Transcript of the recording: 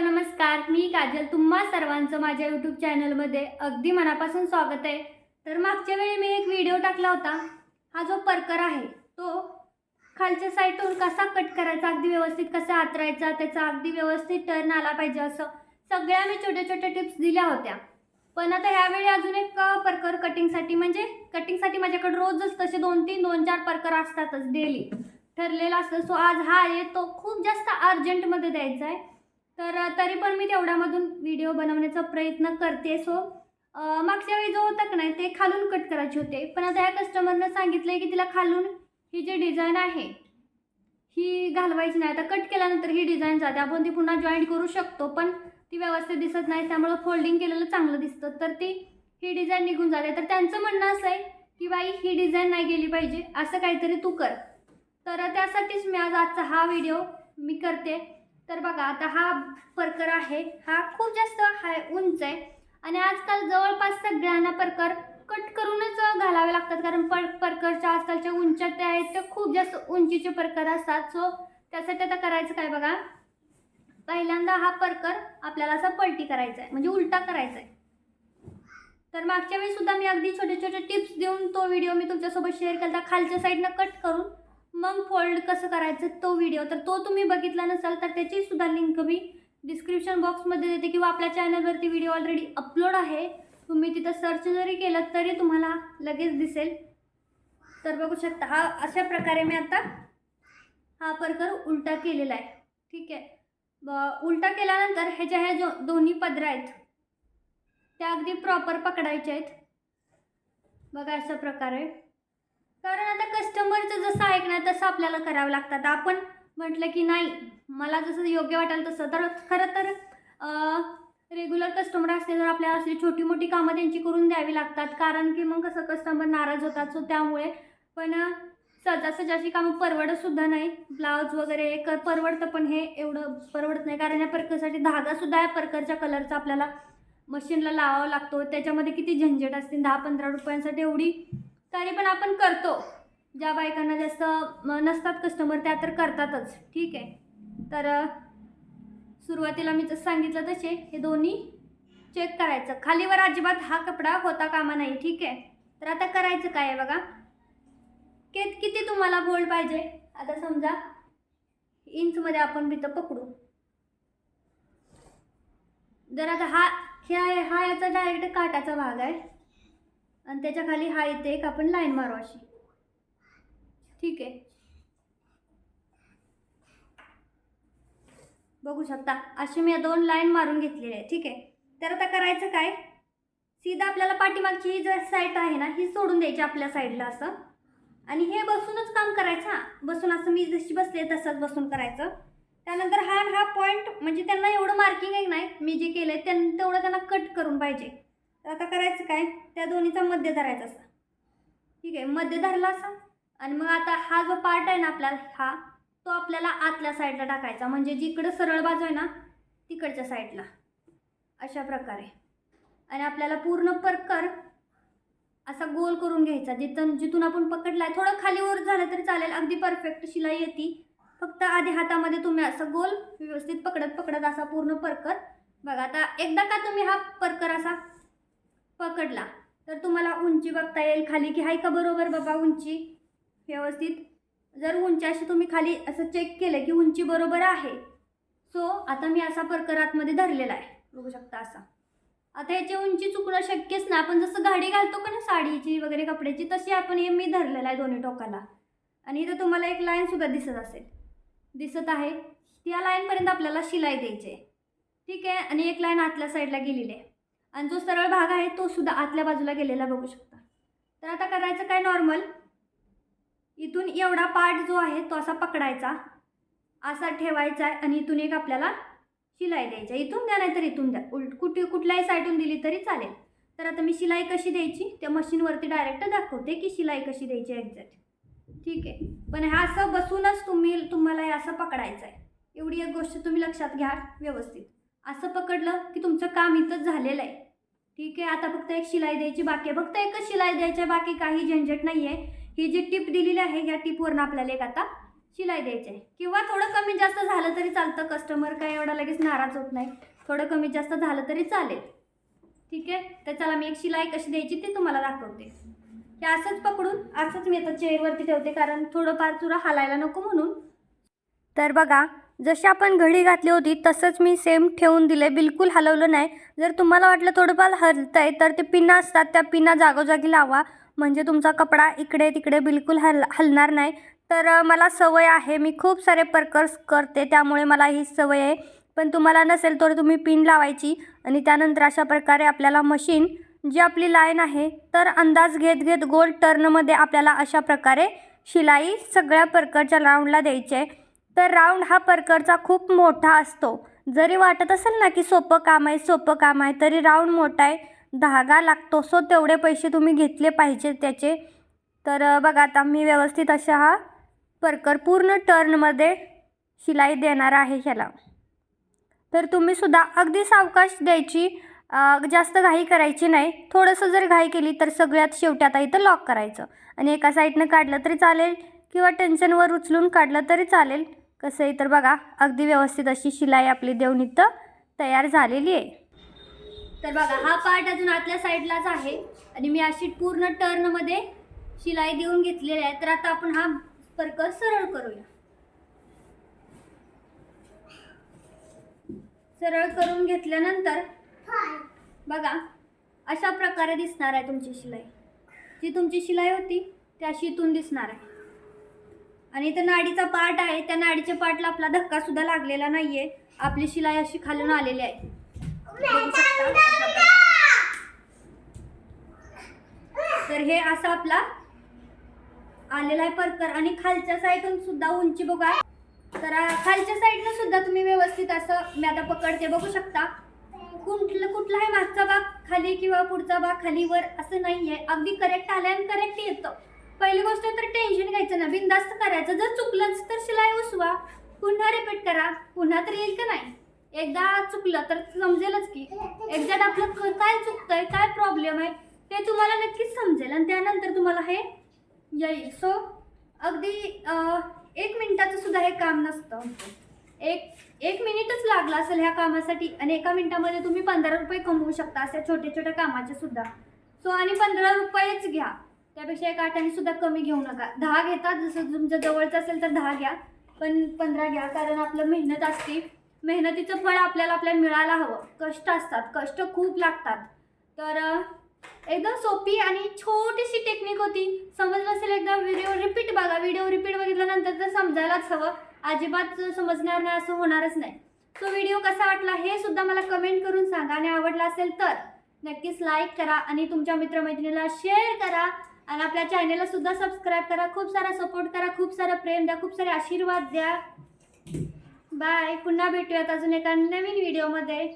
नमस्कार मी काजल. तुम्हा सर्वांचं माझ्या यूट्यूब चॅनलमध्ये अगदी मनापासून स्वागत आहे. तर मागच्या वेळी मी एक व्हिडिओ टाकला होता. हा जो परकर आहे तो खालच्या साईडवरून कसा कट करायचा अगदी व्यवस्थित कसा आतरायचा त्याचा अगदी व्यवस्थित टर्न आला पाहिजे असं सगळ्या मी छोट्या छोट्या टिप्स दिल्या होत्या. पण आता ह्यावेळी अजून एक परकर कटिंगसाठी म्हणजे कटिंगसाठी माझ्याकडे रोजच तसे दोन तीन दोन चार परकर असतातच डेली ठरलेला असतं. सो आज हा आहे तो खूप जास्त अर्जंटमध्ये द्यायचा आहे. तर तरी पण मी तेवढ्यामधून व्हिडिओ बनवण्याचा प्रयत्न करते. सो मागच्या वेळी जो होता का नाही ते खालून कट करायचे होते. पण आता ह्या कस्टमरनं सांगितलं की तिला खालून ही जी डिझाईन आहे ही घालवायची नाही. आता कट केल्यानंतर ही डिझाईन जाते. आपण ती पुन्हा जॉईंट करू शकतो पण ती व्यवस्थित दिसत नाही. त्यामुळं फोल्डिंग केलेलं चांगलं दिसतं. तर ती ही डिझाईन निघून जाते. तर त्यांचं म्हणणं असं आहे की बाई ही डिझाईन नाही गेली पाहिजे. असं काहीतरी तू कर. तर त्यासाठीच मी आज आजचा हा व्हिडिओ मी करते. तर बघा आता हा परकर आहे हा खूप जास्त हाय उंच आहे. आणि आजकाल जवळपास सगळ्यांना परकर कट करूनच घालावे लागतात कारण पर परकरच्या आजकालच्या उंच्या त्या आहेत त्या खूप जास्त उंचीचे परकर असतात. सो त्यासाठी आता करायचं काय बघा? पहिल्यांदा हा परकर आपल्याला असा पलटी करायचा आहे म्हणजे उलटा करायचा आहे तर मागच्या वेळी सुद्धा मी अगदी छोटे छोटे टिप्स देऊन तो व्हिडिओ मी तुमच्यासोबत शेअर केला खालच्या साईडनं कट करून मग फोल्ड कसं करायचं तो व्हिडिओ तर तो तुम्ही बघितला नसाल तर त्याची सुद्धा लिंक मी डिस्क्रिप्शन बॉक्समध्ये देते किंवा आपल्या चॅनलवरती व्हिडिओ ऑलरेडी अपलोड आहे. तुम्ही तिथं सर्च जरी केलं तरी तुम्हाला लगेच दिसेल. तर बघू शकता हा अशा प्रकारे मी आता हा प्रकार उलटा केलेला आहे. ठीक आहे. ब उलटा केल्यानंतर ह्याच्या ह्या जो दोन्ही पदरं आहेत त्या अगदी प्रॉपर पकडायच्या आहेत. बघा अशा प्रकारे. कारण आता कस्टमरचं जसं ऐकणार तसं आपल्याला करावं लागतं आपण म्हटलं की नाही मला जसं योग्य वाटेल तसं. तर खरं तर रेग्युलर कस्टमर असले तर आपल्याला असली छोटी मोठी कामं त्यांची करून द्यावी लागतात. कारण की मग कसं कस्टमर नाराज होतात. सो त्यामुळे पण सजा अशी कामं परवडतसुद्धा नाही. ब्लाऊज वगैरे हे क परवडतं पण हे एवढं परवडत नाही. कारण या परकरसाठी धागासुद्धा या परकरच्या कलरचा आपल्याला मशीनला लावावा लागतो. त्याच्यामध्ये किती झंझट असतील दहा पंधरा रुपयांसाठी एवढी तरी पण आपण करतो. ज्या बायकांना जास्त नसतात कस्टमर त्या तर करतातच. ठीक आहे. तर सुरुवातीला मी जसं सांगितलं तसे हे दोन्ही चेक करायचं. खालीवर अजिबात हा कपडा होता कामा नाही. ठीक आहे. तर आता करायचं काय आहे बघा? केत किती तुम्हाला बोल्ड पाहिजे? आता समजा इंचमध्ये आपण इथं पकडू. जर आता हा ह्या हा याचा डायरेक्ट काटाचा भाग आहे. आणि त्याच्याखाली हा इथे एक आपण लाईन मारू अशी. ठीक आहे. बघू शकता अशी मी या दोन लाईन मारून घेतलेली आहे. ठीक आहे. तर आता करायचं काय? सीधा आपल्याला पाठीमागची ही जर साईड आहे ना ही सोडून द्यायची आपल्या साईडला असं. आणि हे बसूनच काम करायचं हां. बसून असं मी जशी बसले तसंच बसून करायचं. त्यानंतर हा हा पॉईंट म्हणजे त्यांना एवढं मार्किंग आहे नाही मी जे केलं आहे त्यां तेवढं त्यांना कट करून पाहिजे. तर आता करायचं काय? त्या दोन्हीचा मध्य धरायचा असा. ठीक आहे मध्य धरला असा. आणि मग आता हा जो पार्ट आहे ना आपला हा तो आपल्याला आतल्या साईडला टाकायचा. म्हणजे जिकडं सरळ बाजू आहे ना तिकडच्या साईडला अशा प्रकारे. आणि आपल्याला पूर्ण परकर असा गोल करून घ्यायचा. जिथून जिथून आपण पकडला आहे थोडं खाली वर झालं तरी चालेल. अगदी परफेक्ट शिलाई येते फक्त आधी हातामध्ये तुम्ही असं गोल व्यवस्थित पकडत पकडत असा पूर्ण परकर. बघा आता एकदा का तुम्ही हा परकर असा पकडला. तर तुम्हाला उंची बघता येईल खाली की हाय का बरोबर बाबा उंची? व्यवस्थित. जर उंची अशी तुम्ही खाली असं चेक केलं की उंची बरोबर आहे. सो आता मी असा परकर आतमध्ये धरलेला आहे. बघू शकता असा. आता याची उंची चुकणं शक्यच ना आपण जसं गाडी घालतो का ना साडीची वगैरे कपड्याची तशी आपण हे मी धरलेलं आहे दोन्ही टोकाला. आणि इथं तुम्हाला एक लाईनसुद्धा दिसत असेल. दिसत आहे. त्या लाईनपर्यंत आपल्याला शिलाई द्यायची आहे. ठीक आहे? आणि एक लाईन आतल्या साईडला गेलेली आहे. आणि जो सरळ भाग आहे तो सुद्धा आतल्या बाजूला गेलेला बघू शकता. तर आता करायचं काय नॉर्मल इथून एवढा पार्ट जो आहे तो असा पकडायचा. असा ठेवायचा आहे आणि इथून एक आपल्याला शिलाई द्यायची. आहे. इथून द्या नाही तर इथून द्या. उलट कुठे कुठल्याही साईडून दिली तरी चालेल. तर आता मी शिलाई कशी द्यायची? त्या मशीनवरती डायरेक्ट दाखवते की शिलाई कशी द्यायची एक्झॅक्ट ठीक आहे? पण ह्या असं बसूनच तुम्ही तुम्हाला हे असं पकडायचं आहे एवढी एक गोष्ट तुम्ही लक्षात घ्या व्यवस्थित. असं पकडलं की तुमचं काम इथंच झालेलं आहे. ठीक आहे आता फक्त एक शिलाई द्यायची बाकी आहे. फक्त एकच शिलाई द्यायची आहे बाकी काही झंझट नाही आहे. ही जी टिप दिलेली आहे या टिपवरनं आपल्याला एक आता शिलाई द्यायची आहे. किंवा थोडं कमी जास्त झालं तरी चालतं. कस्टमर काय एवढा लगेच नाराज होत नाही. थोडं कमी जास्त झालं तरी चालेल. ठीक आहे? तर चला मी एक शिलाई कशी द्यायची ते तुम्हाला दाखवते. हे असंच पकडून असंच मी आता चेअरवरती ठेवते. कारण थोडंफार चुरा हालायला नको म्हणून. तर बघा जशी आपण घडी घातली होती तसंच मी सेम ठेवून दिले. बिलकुल हलवलं नाही. जर तुम्हाला वाटलं थोडंफार हलतंय तर ते पिना असतात त्या पिना जागोजागी लावा. म्हणजे तुमचा कपडा इकडे तिकडे बिलकुल हल हलणार नाही. तर मला सवय आहे. मी खूप सारे पर्कर्स करते त्यामुळे मला ही सवय आहे. पण तुम्हाला नसेल तर तुम्ही पिन लावायची. आणि त्यानंतर अशा प्रकारे आपल्याला मशीन जी आपली लाईन आहे तर अंदाज घेत घेत गोल टर्नमध्ये आपल्याला अशा प्रकारे शिलाई सगळ्या पर्करच्या राऊंडला द्यायची आहे. तर राऊंड हा पर्करचा खूप मोठा असतो. जरी वाटत असेल ना की सोपं काम आहे सोपं काम आहे तरी राऊंड मोठा आहे. धागा लागतो सो तेवढे पैसे तुम्ही घेतले पाहिजे त्याचे. तर बघा आता मी व्यवस्थित अशा हा पर्कर पूर्ण टर्नमध्ये शिलाई देणार आहे ह्याला. तर तुम्हीसुद्धा अगदी सावकाश द्यायची जास्त घाई करायची नाही. थोडंसं जर घाई केली तर सगळ्यात शेवटी आता इथं लॉक करायचं. आणि एका साईडनं काढलं तरी चालेल किंवा टेन्शनवर उचलून काढलं तरी चालेल. कसं आहे तर बघा अगदी व्यवस्थित अशी शिलाई आपली देवणीत तयार झालेली आहे. तर बघा हा पार्ट अजून आतल्या साईडलाच आहे आणि मी अशी पूर्ण टर्नमध्ये शिलाई देऊन घेतलेली आहे. तर आता आपण हा स्पर्क सरळ करूया. सरळ करून घेतल्यानंतर बघा अशा प्रकारे दिसणार आहे तुमची शिलाई. जी तुमची शिलाई होती ती अशी इथून दिसणार आहे. आणि इथं नाडीचा पार्ट आहे. त्या नाडीच्या पार्टला आपला धक्का सुद्धा लागलेला नाहीये. आपली शिलाई अशी खालून आलेली आहे. तर हे असं आपला आलेला आहे परकर. आणि खालच्या साईडून सुद्धा उंची बघा. तर खालच्या साईडनं सुद्धा तुम्ही व्यवस्थित असं मी आता पकडते. बघू शकता. कुठलं कुठलाही मागचा भाग? खाली किंवा पुढचा भाग? खाली वर? असं नाही आहे अगदी करेक्ट आल्या आणि करेक्ट येतं. पहिली गोष्ट तर टेन्शन घ्यायचं ना बिंदास्त करायचं. जर चुकलंच तर शिलाई उसवा. पुन्हा रिपीट करा. पुन्हा तर येईल का नाही? एकदा चुकलं तर समजेलच की. एकदा आपलं क- काय चुकतंय काय प्रॉब्लेम आहे ते तुम्हाला नक्कीच समजेल. आणि त्यानंतर तुम्हाला हे येईल. सो अगदी एक मिनिटाचं सुद्धा हे काम नसतं. एक एक मिनिटच लागला असेल ह्या कामासाठी आणि एका मिनिटामध्ये तुम्ही पंधरा रुपये कमवू शकता अशा छोट्या छोट्या कामाचे सुद्धा. सो आणि पंधरा रुपयेच घ्या. त्यापेक्षा एक आठाने सुद्धा कमी घेऊ नका. दहा घेतात जसं तुमच्या जवळचं असेल तर दहा घ्या पण पंधरा घ्या कारण आपलं मेहनत असते. मेहनतीचं फळ आपल्याला आपल्याला मिळायला हवं. कष्ट असतात कष्ट खूप लागतात. तर एकदम सोपी आणि छोटीशी टेक्निक होती. समजलं असेल एकदा व्हिडिओ रिपीट बघा. व्हिडिओ रिपीट बघितल्यानंतर तर समजायलाच हवं. अजिबात समजणार नाही असं होणारच नाही. तो व्हिडिओ कसा वाटला हे सुद्धा मला कमेंट करून सांगा. आणि आवडला असेल तर नक्कीच लाईक करा आणि तुमच्या मित्रमैत्रिणीला शेअर करा. आणि आपल्या चॅनेलला सुद्धा सबस्क्राईब करा खूप सारा सपोर्ट करा खूप सारा प्रेम द्या खूप सारे आशीर्वाद द्या. बाय पुन्हा भेटूयात अजून एका नवीन व्हिडिओमध्ये